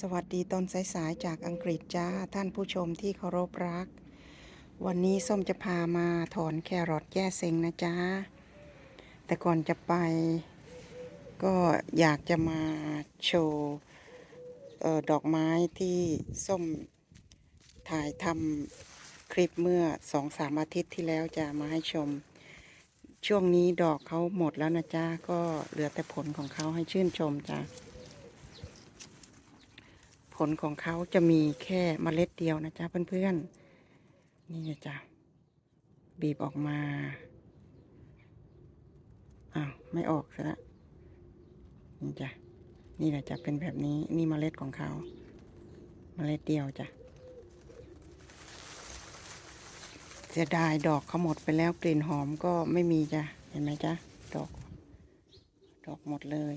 สวัสดีตอนสายๆจากอังกฤษจ้าท่านผู้ชมที่เคารพรัก วันนี้ส้มจะพามาถอนแครอทแย่เซ็งนะจ๊ะแต่ก่อนจะไป ก็อยากจะมาโชว์ดอกไม้ที่ส้มถ่ายทำคลิปเมื่อสองสามอาทิตย์ที่แล้วจะมาให้ชม ช่วงนี้ดอกเขาหมดแล้วนะจ๊ะก็เหลือแต่ผลของเขาให้ชื่นชมจ้ะ ผลของเขาจะมีแค่เมล็ดเดียวนะจ๊ะเพื่อนๆ นี่นะจ๊ะบีบออกมาอ้าวไม่ออกซะละนี่จ้ะนี่แหละจะเป็นแบบนี้นี่เมล็ดของเขาเมล็ดเดียวจ้ะเสียดายดอกเขาหมดไปแล้วกลิ่นหอมก็ไม่มีจ้ะเห็นไหมจ๊ะดอก ดอกหมดเลย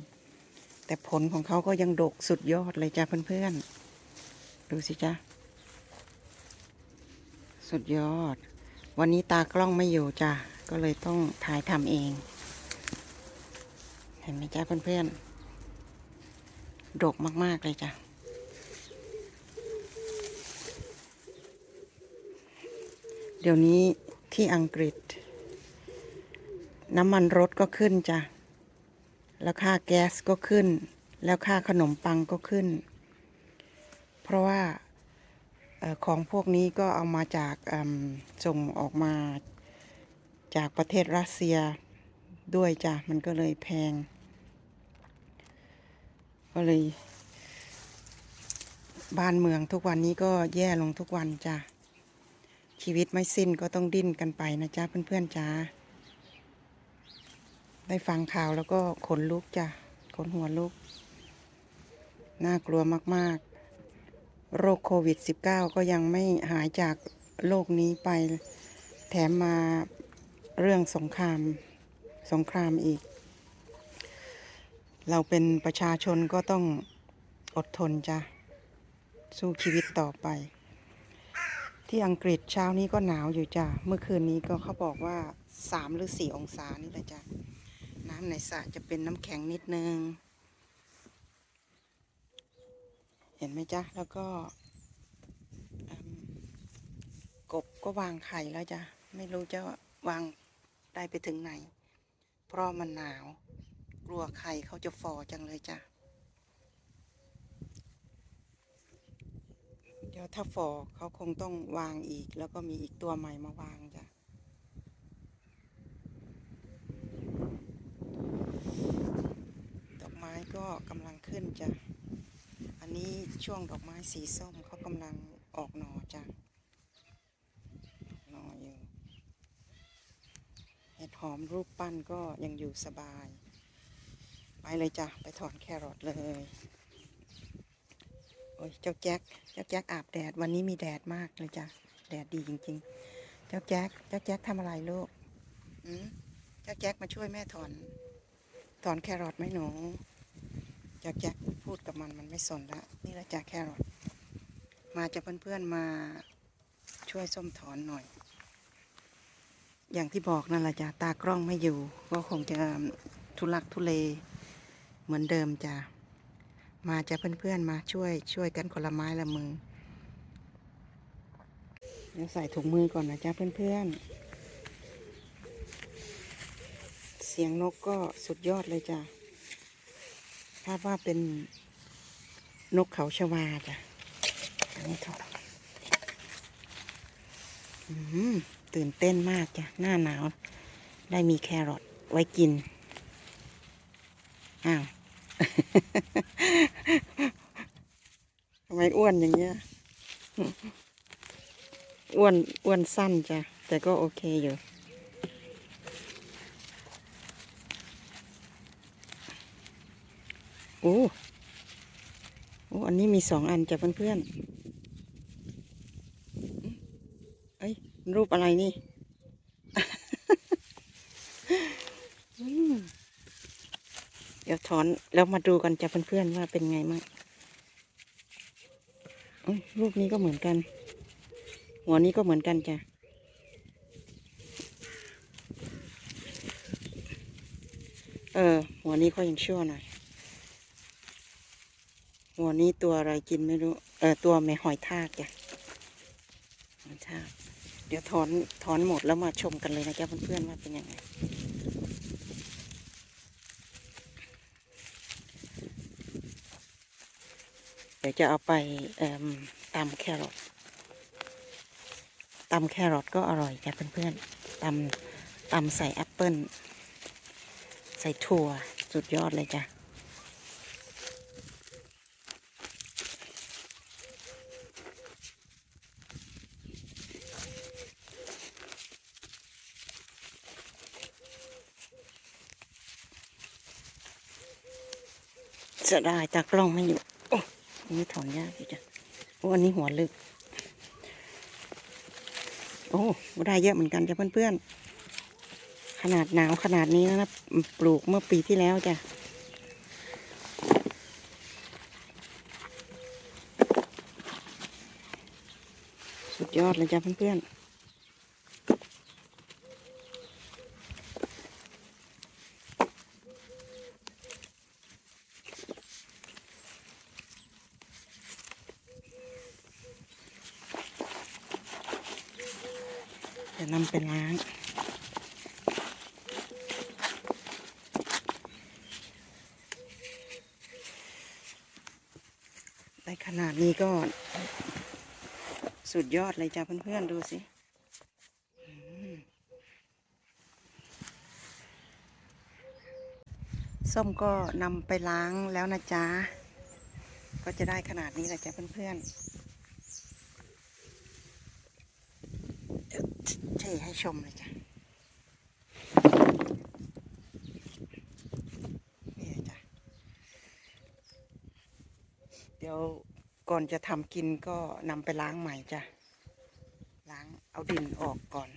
แต่ผลของเขาก็ยังดกสุดยอดเลยจ้ะเพื่อนๆ ดูสิจ๊ะสุดยอด วันนี้ตากล้องไม่อยู่จ้ะ ก็เลยต้องถ่ายทำเอง เห็นไหมจ๊ะเพื่อนๆ ดกมากๆเลยจ้ะเดี๋ยวนี้ที่อังกฤษ น้ำมันรถก็ขึ้นจ้ะ แล้วค่าแก๊สก็ขึ้น แล้วค่าขนมปังก็ขึ้น เพราะว่าออของพวกนี้ก็เอามาจากส่งออกมาจากประเทศรัสเซียด้วยจ้ะ มันก็เลยแพง ก็เลย บ้านเมืองทุกวันนี้ก็แย่ลงทุกวันจ้ะ ชีวิตไม่สิ้นก็ต้องดิ้นกันไปนะจ๊ะเพื่อนๆจ้า ได้ฟังข่าวแล้วก็ขนลุกจ้ะขนหัวลุก น่ากลัวมาก ๆ โรคโควิด -19 ก็ยังไม่หายจากโลกนี้ไป แถมมาเรื่องสงคราม สงครามอีก เราเป็นประชาชนก็ต้องอดทนจ้ะ สู้ชีวิตต่อไป ที่อังกฤษเช้านี้ก็หนาวอยู่จ้ะ เมื่อคืนนี้ก็เขาบอกว่าสามหรือสี่องศานี่แหละจ้ะ น้ำในสระจะเป็นน้ำแข็งนิดนึง เห็นไหมจ๊ะ แล้วก็กบก็วางไข่แล้วจ้ะ ไม่รู้จะวางได้ไปถึงไหน เพราะมันหนาว กลัวไข่เขาจะฟอจังเลยจ้ะ เดี๋ยวถ้าฟอเขาคงต้องวางอีก แล้วก็มีอีกตัวใหม่มาวางจ้ะ ดอ ก็กำลังขึ้นจ้ะ อันนี้ช่วงดอกไม้สีส้มเขากำลังออกหน่อจ้ะหน่ออยู่ เห็ดหอมรูปปั้นก็ยังอยู่สบาย ไปเลยจ้ะ ไปถอนแครอทเลย โอ้ย เจ้าแจ็ค เจ้าแจ็คอาบแดด วันนี้มีแดดมากเลยจ้ะ แดดดีจริง ๆ เจ้าแจ็ค เจ้าแจ็คทำอะไรลูก อืมเจ้าแจ็คมาช่วยแม่ถอนถอนแครอทไหมหนู จากแจ็คพูดกับมันมันไม่สนละนี่ละจากแครอทมาจากเพื่อนๆมาช่วยส้มถอนหน่อย อย่างที่บอกนั่นแหละจ้ะตากล้องไม่อยู่ ก็คงจะทุลักทุเลเหมือนเดิมจ้ะมาจากเพื่อนๆมาช่วยช่วยกันคนละไม้ละมือเดี๋ยวใส่ถุงมือก่อนนะจ๊ะเพื่อนๆเสียงนกก็สุดยอดเลยจ้ะ คาดว่าเป็นนกเขาชวาจ้ะอันนี้ถอดตื่นเต้นมากจ้ะ หน้าหนาว ได้มีแครอทไว้กิน อ้าวทำไมอ้วนอย่างเงี้ย อ้วน อ้วนสั้นจ้ะ แต่ก็โอเคอยู่ อ้ โอ้ อันนี้มีสองอันจ้ะเพื่อนๆอืมเอ้ย รูปอะไรนี่เดี๋ยวถอนแล้วมาดูกันจ้ะเพื่อนๆว่าเป็นไงมั่งรูปนี้ก็เหมือนกัน หัวนี้ก็เหมือนกันจ้ะเออ หัวนี้ก็ยังชั่วหน่อย หัวนี้ตัวอะไรกินไม่รู้ เออตัวแม่หอยทากจ้ะหอยทาก เดี๋ยวถอนถอนหมดแล้วมาชมกันเลยนะจ๊ะเพื่อนๆว่าเป็นยังไงเดี๋ยวจะเอาไปตำแครอทตำแครอทก็อร่อยจ้ะเพื่อนๆตำตำใส่แอปเปิ้ลใส่ถั่วสุดยอดเลยจ้ะ เสียดายตากล้องไม่อยู่โอ้อันนี้ถอนยากอยู่จ้ะโอ้อันนี้หัวลึก โอ้ได้เยอะเหมือนกันจ้ะเพื่อนๆ ขนาดหนาวขนาดนี้นะปลูกเมื่อปีที่แล้วจ้ะสุดยอดเลยจ้ะเพื่อนๆ จะนำไปล้างได้ขนาดนี้ก็ สุดยอดเลยจ้ะเพื่อนๆ ดูสิส้มก็นำไปล้างแล้วนะจ๊ะ ก็จะได้ขนาดนี้แหละจ้ะเพื่อนๆ เดี๋ยวเทให้ชมเลยจ้ะนี่จ้ะ เดี๋ยวก่อนจะทำกินก็นำไปล้างใหม่จ้ะ ล้างเอาดินออกก่อน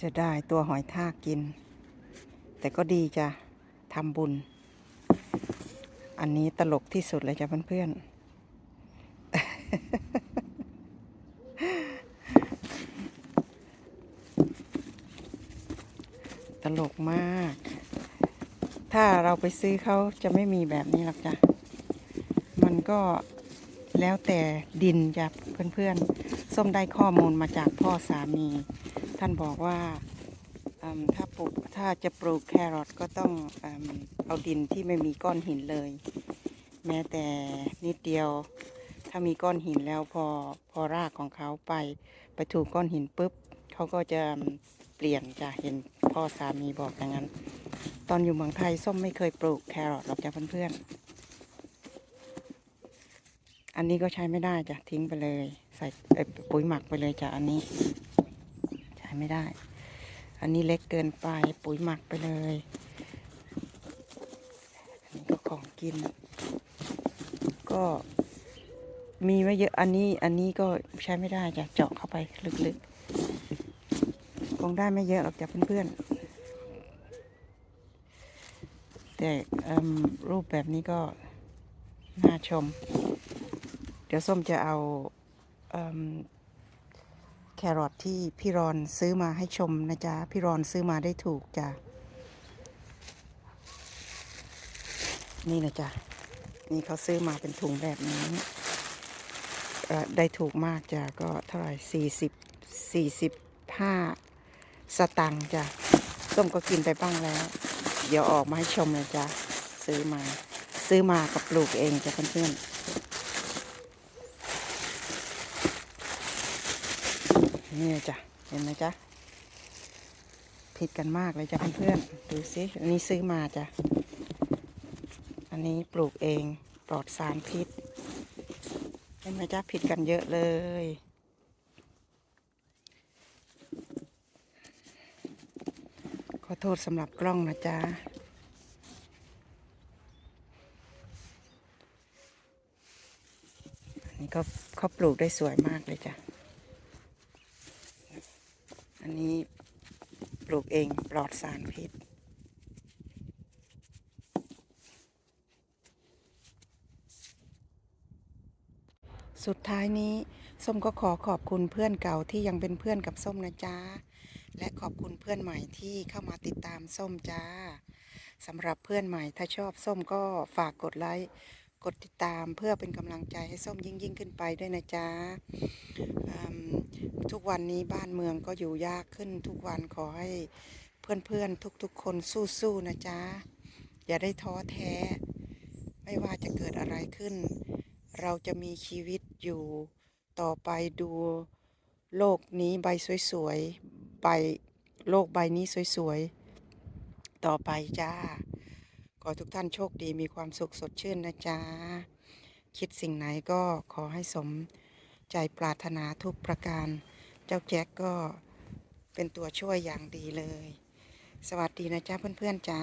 จะได้ตัวหอยทากกิน แต่ก็ดีจ้ะ ทำบุญ อันนี้ตลกที่สุดเลยจ้ะเพื่อนๆ ตลกมาก ถ้าเราไปซื้อเขาจะไม่มีแบบนี้หรอกจ้ะ มันก็แล้วแต่ดินจ้ะเพื่อนๆ ส้มได้ข้อมูลมาจากพ่อสามี ท่านบอกว่า ถ้าปลูกถ้าจะปลูกแครอทก็ต้องเอาดินที่ไม่มีก้อนหินเลย แม้แต่นิดเดียว ถ้ามีก้อนหินแล้วพอพอรากของเขาไปไปถูกก้อนหินปุ๊บเขาก็จะเปลี่ยนจะเห็นพ่อสามีบอกอย่างนั้น ตอนอยู่เมืองไทยส้มไม่เคยปลูกแครอทหรอกจ้ะเพื่อนๆอันนี้ก็ใช้ไม่ได้จ้ะทิ้งไปเลย ใส่ปุ๋ยหมักไปเลยจ้ะอันนี้ ใช้ไม่ได้ อันนี้เล็กเกินไปปุ๋ยหมักไปเลย อันนี้ก็ของกิน ก็มีไว้เยอะอันนี้อันนี้ก็ใช้ไม่ได้จะเจาะเข้าไปลึกๆ คงได้ไม่เยอะหรอกจ้ะเพื่อนๆ แต่รูปแบบนี้ก็น่าชม เดี๋ยวส้มจะเอา แครอทที่พี่รอนซื้อมาให้ชมนะจ๊ะ พี่รอนซื้อมาได้ถูกจ้ะ นี่นะจ๊ะ นี่เขาซื้อมาเป็นถุงแบบนี้ได้ถูกมากจ้ะ ก็เท่าไหร่สี่สิบสี่สิบห้าสตังค์จ้ะ ส้มก็กินไปบ้างแล้ว เดี๋ยวออกมาให้ชมเลยจ้ะ ซื้อมา ซื้อมากับปลูกเองจ้ะเพื่อนๆ นี่จ้ะ เห็นไหมจ๊ะ ผิดกันมากเลยจ้ะเพื่อนๆ ดูสิ อันนี้ซื้อมาจ้ะ อันนี้ปลูกเองปลอดสารพิษ เห็นไหมจ๊ะ ผิดกันเยอะเลย ขอโทษสำหรับกล้องนะจ๊ะนนี้ก็เขาปลูกได้สวยมากเลยจ้ะ นี้ปลูกเองปลอดสารพิษสุดท้ายนี้ ส้มก็ขอขอบคุณเพื่อนเก่าที่ยังเป็นเพื่อนกับส้มนะจ๊ะ และขอบคุณเพื่อนใหม่ที่เข้ามาติดตามส้มจ้าสำหรับเพื่อนใหม่ถ้าชอบส้มก็ฝากกดไลค์กดติดตามเพื่อเป็นกำลังใจให้ส้มยิ่งยิ่งขึ้นไปด้วยนะจ๊ะ ทุกวันนี้บ้านเมืองก็อยู่ยากขึ้นทุกวันขอให้เพื่อนๆทุกๆ คนสู้ๆนะจ๊ะ อย่าได้ท้อแท้ ไม่ว่าจะเกิดอะไรขึ้น เราจะมีชีวิตอยู่ต่อไปดูโลกนี้ใบสวยๆใบโลกใบนี้สวยๆ ต่อไปจ้า ขอทุกท่านโชคดีมีความสุขสดชื่นนะจ๊ะ คิดสิ่งไหนก็ขอให้สมใจปรารถนาทุกประการ จ้าแจ็คก็เป็นตัวช่วยอย่างดีเลย สวัสดีนะจ๊ะเพื่อนๆจ้า